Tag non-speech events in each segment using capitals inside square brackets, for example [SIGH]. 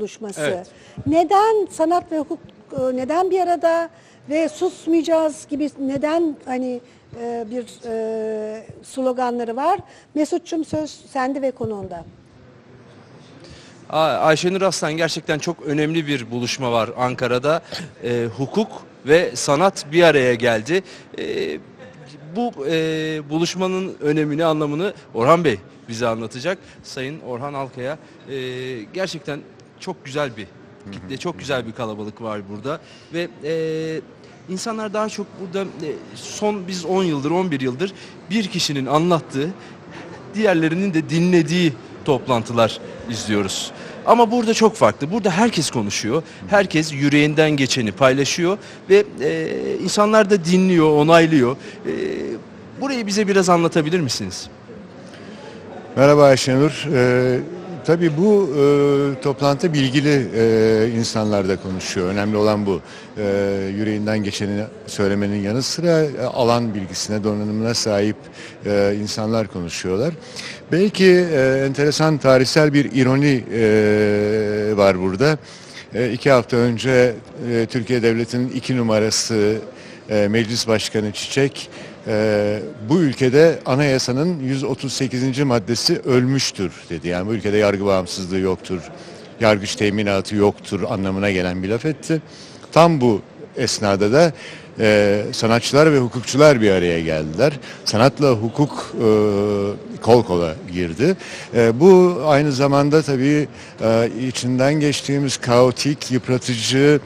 buluşması. Evet. Neden sanat ve hukuk e, neden bir arada ve susmayacağız gibi neden hani e, bir e, sloganları var? Mesut'cum söz sende ve konuğunda. Ay- Ayşenur Aslan gerçekten çok önemli bir buluşma var Ankara'da. Ee, [CLEARS THROAT] hukuk ve sanat bir araya geldi. Ee, bu e, buluşmanın önemini, anlamını Orhan Bey bize anlatacak. Sayın Orhan Alkaya e, gerçekten çok güzel bir kitle, çok güzel bir kalabalık var burada ve e, insanlar daha çok burada e, son biz 10 yıldır, 11 yıldır bir kişinin anlattığı diğerlerinin de dinlediği toplantılar izliyoruz. Ama burada çok farklı. Burada herkes konuşuyor. Herkes yüreğinden geçeni paylaşıyor ve e, insanlar da dinliyor, onaylıyor. E, burayı bize biraz anlatabilir misiniz? Merhaba Ayşenur. Ee, tabii bu e, toplantı bilgili e, insanlar da konuşuyor. Önemli olan bu. E, yüreğinden geçeni söylemenin yanı sıra e, alan bilgisine, donanımına sahip e, insanlar konuşuyorlar. Belki e, enteresan tarihsel bir ironi e, var burada. E, iki hafta önce e, Türkiye Devleti'nin iki numarası e, Meclis Başkanı Çiçek e, bu ülkede anayasanın 138. maddesi ölmüştür dedi. Yani bu ülkede yargı bağımsızlığı yoktur, yargıç teminatı yoktur anlamına gelen bir laf etti. Tam bu esnada da e, sanatçılar ve hukukçular bir araya geldiler. Sanatla hukuk e, kol kola girdi. E, bu aynı zamanda tabii e, içinden geçtiğimiz kaotik, yıpratıcı,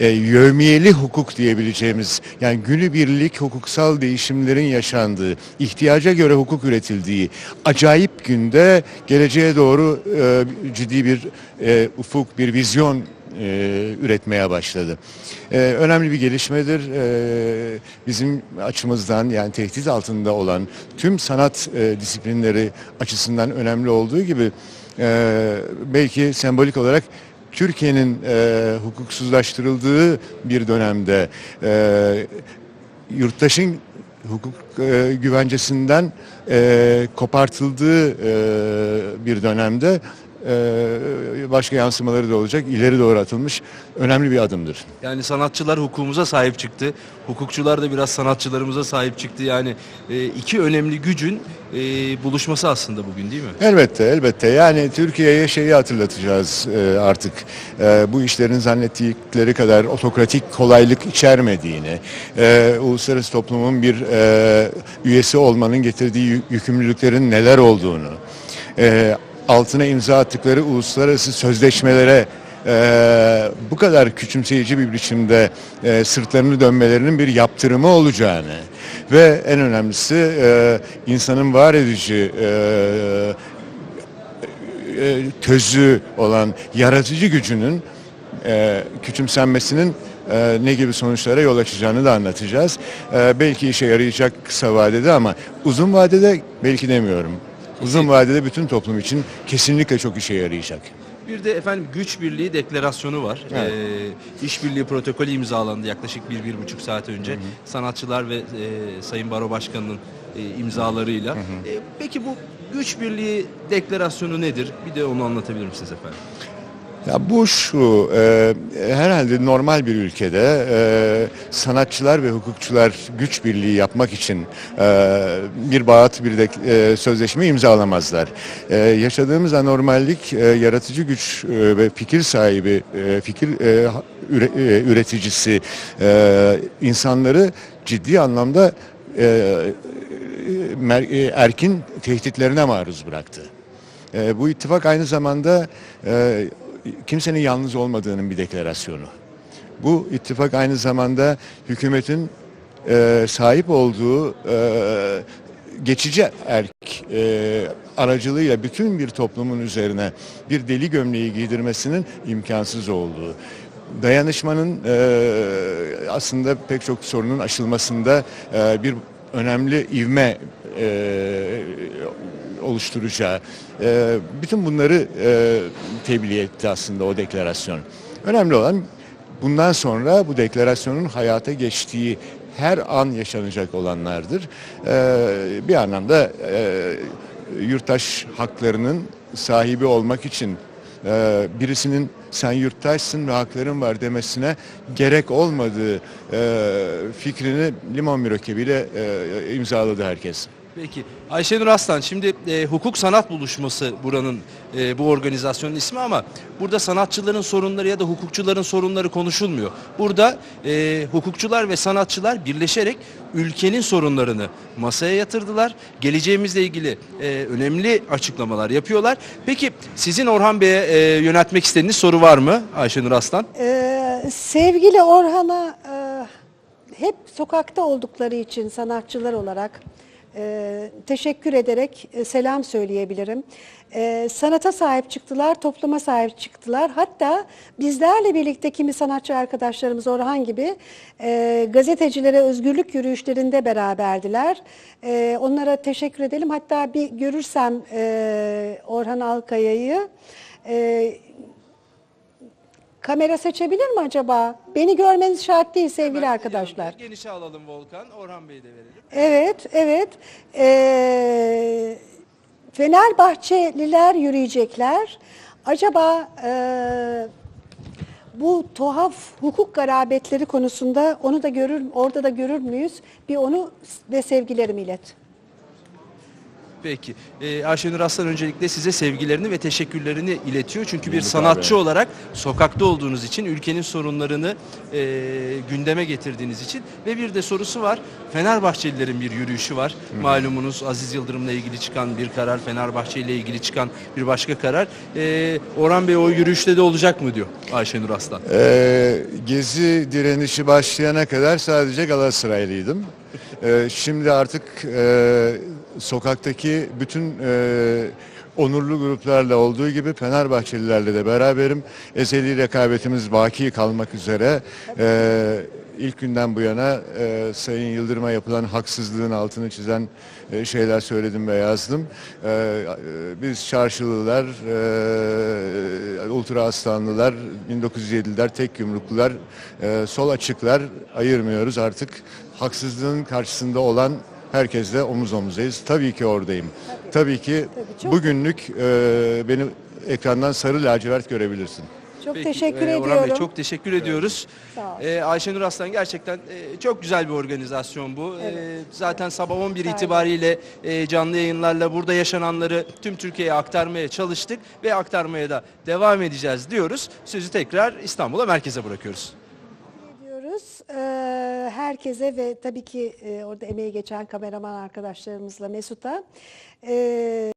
e, yövmiyeli hukuk diyebileceğimiz yani günübirlik hukuksal değişimlerin yaşandığı, ihtiyaca göre hukuk üretildiği acayip günde geleceğe doğru e, ciddi bir e, ufuk, bir vizyon e, üretmeye başladı. E, önemli bir gelişmedir. E, bizim açımızdan yani tehdit altında olan tüm sanat e, disiplinleri açısından önemli olduğu gibi e, belki sembolik olarak Türkiye'nin e, hukuksuzlaştırıldığı bir dönemde e, yurttaşın hukuk e, güvencesinden e, kopartıldığı e, bir dönemde başka yansımaları da olacak. İleri doğru atılmış önemli bir adımdır. Yani sanatçılar hukukumuza sahip çıktı. Hukukçular da biraz sanatçılarımıza sahip çıktı. Yani e, iki önemli gücün e, buluşması aslında bugün değil mi? Elbette, elbette. Yani Türkiye'ye şeyi hatırlatacağız e, artık. Bu işlerin zannettikleri kadar otokratik kolaylık içermediğini, uluslararası toplumun bir üyesi olmanın getirdiği yü- yükümlülüklerin neler olduğunu, altına imza attıkları uluslararası sözleşmelere e, bu kadar küçümseyici bir biçimde e, sırtlarını dönmelerinin bir yaptırımı olacağını ve en önemlisi e, insanın var edici e, e, tözü olan yaratıcı gücünün e, küçümsenmesinin e, ne gibi sonuçlara yol açacağını da anlatacağız. E, belki işe yarayacak kısa vadede ama uzun vadede belki demiyorum. Uzun vadede bütün toplum için kesinlikle çok işe yarayacak. Bir de efendim güç birliği deklarasyonu var. Evet. Ee, işbirliği protokolü imzalandı yaklaşık bir, bir buçuk saat önce. Sanatçılar ve e, Sayın Baro Başkanı'nın e, imzalarıyla. E, peki bu güç birliği deklarasyonu nedir? Bir de onu anlatabilir misiniz efendim? Ya bu şu, e, herhalde normal bir ülkede e, sanatçılar ve hukukçular güç birliği yapmak için e, bir bağıt bir de e, sözleşme imzalamazlar. E, yaşadığımız anormallik e, yaratıcı güç e, ve fikir sahibi, e, fikir e, üre- e, üreticisi e, insanları ciddi anlamda e, mer- e, erkin tehditlerine maruz bıraktı. E, bu ittifak aynı zamanda e, kimsenin yalnız olmadığının bir deklarasyonu. Bu ittifak aynı zamanda hükümetin e, sahip olduğu e, geçici erk e, aracılığıyla bütün bir toplumun üzerine bir deli gömleği giydirmesinin imkansız olduğu. Dayanışmanın e, aslında pek çok sorunun aşılmasında e, bir önemli ivme e, oluşturacağı. E, bütün bunları e, tebliğ etti aslında o deklarasyon. Önemli olan bundan sonra bu deklarasyonun hayata geçtiği her an yaşanacak olanlardır. E, bir anlamda e, yurttaş haklarının sahibi olmak için e, birisinin sen yurttaşsın ve hakların var demesine gerek olmadığı e, fikrini limon mürekkebiyle e, imzaladı herkes. Peki Ayşenur Aslan şimdi e, hukuk sanat buluşması buranın e, bu organizasyonun ismi ama burada sanatçıların sorunları ya da hukukçuların sorunları konuşulmuyor. Burada e, hukukçular ve sanatçılar birleşerek ülkenin sorunlarını masaya yatırdılar. Geleceğimizle ilgili e, önemli açıklamalar yapıyorlar. Peki sizin Orhan Bey'e e, yöneltmek istediğiniz soru var mı Ayşenur Aslan? Ee, sevgili Orhan'a e, hep sokakta oldukları için sanatçılar olarak e, teşekkür ederek e, selam söyleyebilirim. E, sanata sahip çıktılar, topluma sahip çıktılar. Hatta bizlerle birlikte kimi sanatçı arkadaşlarımız Orhan gibi e, gazetecilere özgürlük yürüyüşlerinde beraberdiler. E, onlara teşekkür edelim. Hatta bir görürsem e, Orhan Alkaya'yı... Kamera seçebilir mi acaba? Beni görmeniz şart değil sevgili arkadaşlar. Genişe alalım Volkan. Orhan Bey'i de verelim. Evet, evet. Ee, Fenerbahçeliler yürüyecekler. Acaba ee, bu tuhaf hukuk garabetleri konusunda onu da görür, orada da görür müyüz? Bir onu ve sevgilerimi ilet. Peki. Ee, Ayşenur Aslan öncelikle size sevgilerini ve teşekkürlerini iletiyor. Çünkü bir sanatçı abi. olarak sokakta olduğunuz için, ülkenin sorunlarını e, gündeme getirdiğiniz için ve bir de sorusu var. Fenerbahçelilerin bir yürüyüşü var. Malumunuz Aziz Yıldırım'la ilgili çıkan bir karar, Fenerbahçe ile ilgili çıkan bir başka karar. Ee, Orhan Bey o yürüyüşte de olacak mı diyor Ayşenur Aslan. Ee, gezi direnişi başlayana kadar sadece Galatasaraylıydım. Ee, şimdi artık e, sokaktaki bütün e, onurlu gruplarla olduğu gibi Fenerbahçelilerle de beraberim. Ezeli rekabetimiz baki kalmak üzere. Ee, ilk günden bu yana e, Sayın Yıldırım'a yapılan haksızlığın altını çizen e, şeyler söyledim ve yazdım. Ee, e, biz Çarşılılar, e, Ultra Aslanlılar, 1907'ler, tek yumruklular, e, sol açıklar ayırmıyoruz artık. Haksızlığın karşısında olan herkesle omuz omuzayız. Tabii ki oradayım. Tabii ki Tabii, çok- bugünlük e, beni ekrandan sarı lacivert görebilirsin. Çok Peki, teşekkür e, Orhan ediyorum. Bey çok teşekkür ediyoruz. Sağ ol. E, Ayşenur Aslan gerçekten e, çok güzel bir organizasyon bu. E, zaten sabah 11 Sağ olun. itibariyle e, canlı yayınlarla burada yaşananları tüm Türkiye'ye aktarmaya çalıştık ve aktarmaya da devam edeceğiz diyoruz. Sözü tekrar İstanbul'a merkeze bırakıyoruz. ediyoruz. Ee, herkese ve tabii ki e, orada emeği geçen kameraman arkadaşlarımızla Mesut'a. Ee,